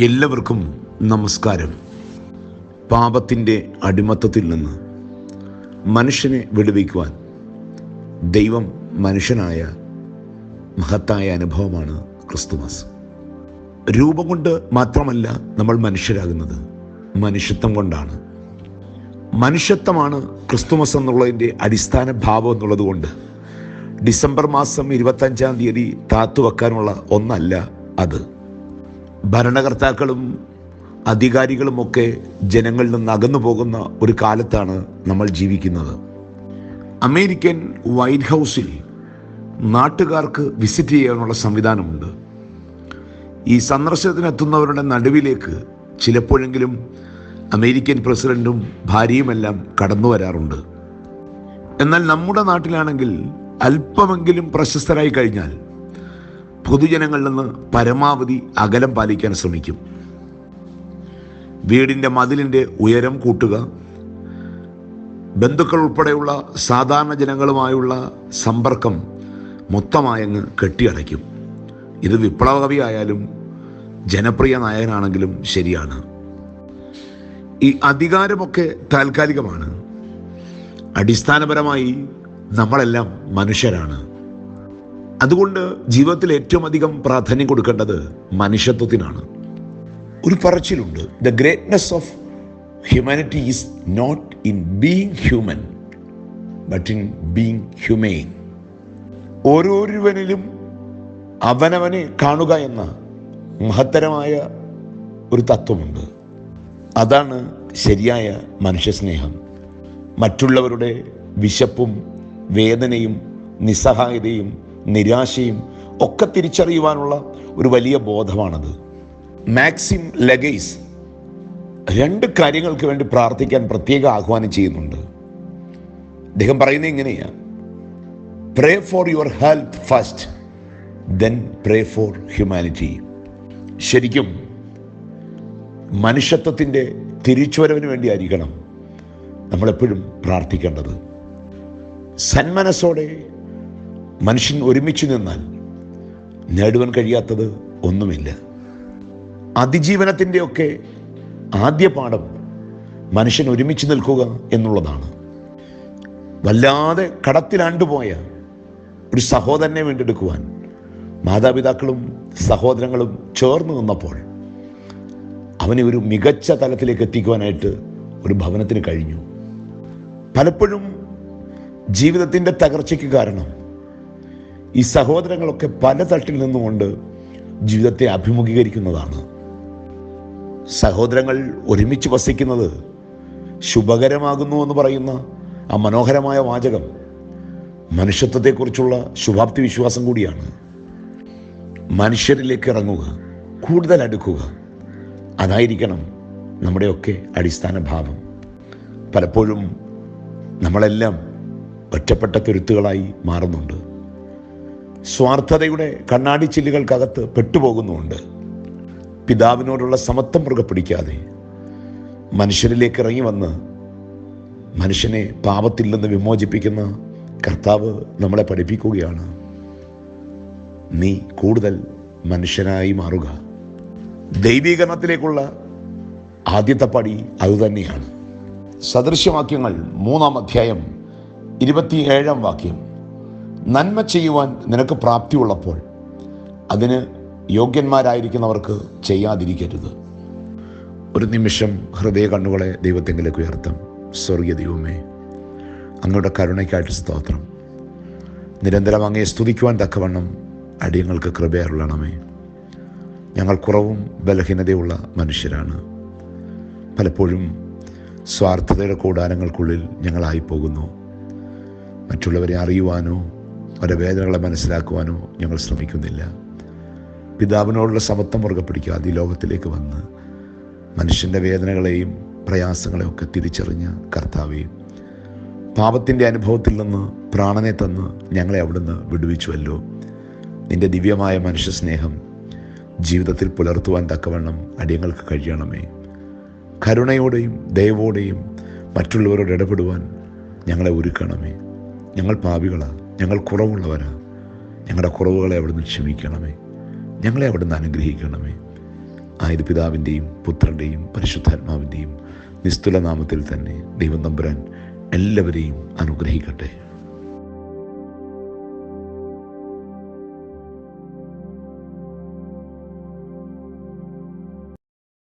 എല്ലാവർക്കും നമസ്കാരം. പാപത്തിന്റെ അടിമത്തത്തിൽ നിന്ന് മനുഷ്യനെ വിടുവിക്കുവാൻ ദൈവം മനുഷ്യനായ മഹത്തായ അനുഭവമാണ് ക്രിസ്തുമസ്. രൂപം കൊണ്ട് മാത്രമല്ല നമ്മൾ മനുഷ്യരാകുന്നത്. മനുഷ്യത്വം കൊണ്ടാണ്. മനുഷ്യത്വമാണ് ക്രിസ്തുമസ് എന്നുള്ളതിന്റെ അടിസ്ഥാന ഭാവം എന്നുള്ളത് കൊണ്ട് ഡിസംബർ മാസം ഇരുപത്തഞ്ചാം തീയതി താത്തു വെക്കാനുള്ള ഒന്നല്ല അത്. ഭരണകർത്താക്കളും അധികാരികളുമൊക്കെ ജനങ്ങളിൽ നിന്ന് അകന്നു പോകുന്ന ഒരു കാലത്താണ് നമ്മൾ ജീവിക്കുന്നത്. അമേരിക്കൻ വൈറ്റ് ഹൗസിൽ നാട്ടുകാർക്ക് വിസിറ്റ് ചെയ്യാനുള്ള സംവിധാനമുണ്ട്. ഈ സന്ദർശനത്തിനെത്തുന്നവരുടെ നടുവിലേക്ക് ചിലപ്പോഴെങ്കിലും അമേരിക്കൻ പ്രസിഡന്റും ഭാര്യയുമെല്ലാം കടന്നു വരാറുണ്ട്. എന്നാൽ നമ്മുടെ നാട്ടിലാണെങ്കിൽ അല്പമെങ്കിലും പ്രശസ്തരായി കഴിഞ്ഞാൽ പൊതുജനങ്ങളിൽ നിന്ന് പരമാവധി അകലം പാലിക്കാൻ ശ്രമിക്കും. വീടിന്റെ മതിലിന്റെ ഉയരം കൂട്ടുക. ബന്ധുക്കൾ ഉൾപ്പെടെയുള്ള സാധാരണ ജനങ്ങളുമായുള്ള സമ്പർക്കം മൊത്തമായങ്ങ് കെട്ടിയടയ്ക്കും. ഇത് വിപ്ലവകവി ആയാലും ജനപ്രിയ നായകനാണെങ്കിലും ശരിയാണ്. ഈ അധികാരമൊക്കെ താൽക്കാലികമാണ്. അടിസ്ഥാനപരമായി നമ്മളെല്ലാം മനുഷ്യരാണ്. അതുകൊണ്ട് ജീവിതത്തിൽ ഏറ്റവും അധികം പ്രാധാന്യം കൊടുക്കേണ്ടത് മനുഷ്യത്വത്തിനാണ്. ഒരു പറച്ചിലുണ്ട് the greatness of humanity is not in being human but in being humane ഓരോരുവനിലും അവനവനെ കാണുക എന്ന മഹത്തരമായ ഒരു തത്വമുണ്ട്. അതാണ് ശരിയായ മനുഷ്യസ്നേഹം. മറ്റുള്ളവരുടെ വിശപ്പും വേദനയും നിസ്സഹായതയും നിരാശയും ഒക്കെ തിരിച്ചറിയുവാനുള്ള ഒരു വലിയ ബോധമാണത്. മാക്സിം ലഗൈസ് രണ്ട് കാര്യങ്ങൾക്ക് വേണ്ടി പ്രാർത്ഥിക്കാൻ പ്രത്യേക ആഹ്വാനം ചെയ്യുന്നുണ്ട്. അദ്ദേഹം പറയുന്നത് ഇങ്ങനെയാണ് pray for your health first then pray for humanity ശരിക്കും മനുഷ്യത്വത്തിന്റെ തിരിച്ചുവരവിന് വേണ്ടിയായിരിക്കണം നമ്മളെപ്പോഴും പ്രാർത്ഥിക്കേണ്ടത്. സന്മനസ്സോടെ മനുഷ്യൻ ഒരുമിച്ച് നിന്നാൽ നേടുവാൻ കഴിയാത്തത് ഒന്നുമില്ല. അതിജീവനത്തിന്റെയൊക്കെ ആദ്യ പാഠം മനുഷ്യൻ ഒരുമിച്ച് നിൽക്കുക എന്നുള്ളതാണ്. വല്ലാതെ കടത്തിലാണ്ടുപോയ ഒരു സഹോദരനെ വീണ്ടെടുക്കുവാൻ മാതാപിതാക്കളും സഹോദരങ്ങളും ചേർന്ന് നിന്നപ്പോൾ അവനെ ഒരു മികച്ച തലത്തിലേക്ക് എത്തിക്കുവാനായിട്ട് ഒരു ഭവനത്തിന് കഴിഞ്ഞു. പലപ്പോഴും ജീവിതത്തിന്റെ തകർച്ചയ്ക്ക് കാരണം ഈ സഹോദരങ്ങളൊക്കെ പല തട്ടിൽ നിന്നുകൊണ്ട് ജീവിതത്തെ അഭിമുഖീകരിക്കുന്നതാണ്. സഹോദരങ്ങൾ ഒരുമിച്ച് വസിക്കുന്നത് ശുഭകരമാകുന്നു എന്ന് പറയുന്ന ആ മനോഹരമായ വാചകം മനുഷ്യത്വത്തെക്കുറിച്ചുള്ള ശുഭാപ്തി വിശ്വാസം കൂടിയാണ്. മനുഷ്യരിലേക്ക് ഇറങ്ങുക കൂടുതൽ അടുക്കുക അതായിരിക്കണം നമ്മുടെയൊക്കെ അടിസ്ഥാന ഭാവം. പലപ്പോഴും നമ്മളെല്ലാം ഒറ്റപ്പെട്ട തുരുത്തുകളായി മാറുന്നുണ്ട്. സ്വാർത്ഥതയുടെ കണ്ണാടി ചില്ലുകൾക്കകത്ത് പെട്ടുപോകുന്നുമുണ്ട്. പിതാവിനോടുള്ള സമത്വം മുറുകെ പിടിക്കാതെ മനുഷ്യരിലേക്ക് ഇറങ്ങി വന്ന് മനുഷ്യനെ പാപത്തിൽ നിന്ന് വിമോചിപ്പിക്കുന്ന കർത്താവ് നമ്മളെ പഠിപ്പിക്കുകയാണ്. നീ കൂടുതൽ മനുഷ്യനായി മാറുക. ദൈവീകരണത്തിലേക്കുള്ള ആദ്യത്തെ പടി അതുതന്നെയാണ്. സദൃശ്യവാക്യങ്ങൾ മൂന്നാം അധ്യായം ഇരുപത്തിയേഴാം വാക്യം. നന്മ ചെയ്യുവാൻ നിനക്ക് പ്രാപ്തിയുള്ളപ്പോൾ അതിന് യോഗ്യന്മാരായിരിക്കുന്നവർക്ക് ചെയ്യാതിരിക്കരുത്. ഒരു നിമിഷം ഹൃദയ കണ്ണുകളെ ദൈവത്തെങ്കിലേക്ക് ഉയർത്തും. സ്വർഗീയ ദൈവമേ അങ്ങയുടെ കരുണയ്ക്കായിട്ട് സ്തോത്രം. നിരന്തരം അങ്ങയെ സ്തുതിക്കുവാൻ തക്കവണ്ണം അടിയങ്ങൾക്ക് കൃപയറുള്ളണമേ ഞങ്ങൾ കുറവും ബലഹീനതയുള്ള മനുഷ്യരാണ്. പലപ്പോഴും സ്വാർത്ഥതയുടെ കൂടാരങ്ങൾക്കുള്ളിൽ ഞങ്ങളായി പോകുന്നു മറ്റുള്ളവരെ അറിയുവാനോ അവരുടെ വേദനകളെ മനസ്സിലാക്കുവാനോ ഞങ്ങൾ ശ്രമിക്കുന്നില്ല. പിതാവിനോടുള്ള സമത്വം മുറുകെ പിടിക്കാതെ ഈ ലോകത്തിലേക്ക് വന്ന് മനുഷ്യന്റെ വേദനകളെയും പ്രയാസങ്ങളെയും ഒക്കെ തിരിച്ചറിഞ്ഞ കർത്താവേയും പാപത്തിന്റെ അനുഭവത്തിൽ നിന്ന് പ്രാണനെ തന്ന് ഞങ്ങളെ അവിടുന്ന് വിടുവിച്ചുവല്ലോ. നിന്റെ ദിവ്യമായ മനുഷ്യ സ്നേഹം ജീവിതത്തിൽ പുലർത്തുവാൻ തക്കവണ്ണം അടിയങ്ങൾക്ക് കഴിയണമേ. കരുണയോടെയും ദയവോടെയും മറ്റുള്ളവരോട് ഇടപെടുവാൻ ഞങ്ങളെ ഒരുക്കണമേ. ഞങ്ങൾ പാപികളാ. ഞങ്ങൾ കുറവുള്ളവരാ. ഞങ്ങളുടെ കുറവുകളെ അവിടുന്ന് ക്ഷമിക്കണമേ. ഞങ്ങളെ അവിടുന്ന് അനുഗ്രഹിക്കണമേ. ആയത് പിതാവിന്റെയും പുത്രന്റെയും പരിശുദ്ധാത്മാവിന്റെയും നിസ്തുല നാമത്തിൽ തന്നെ ദൈവം തമ്പുരാൻ എല്ലാവരെയും അനുഗ്രഹിക്കട്ടെ.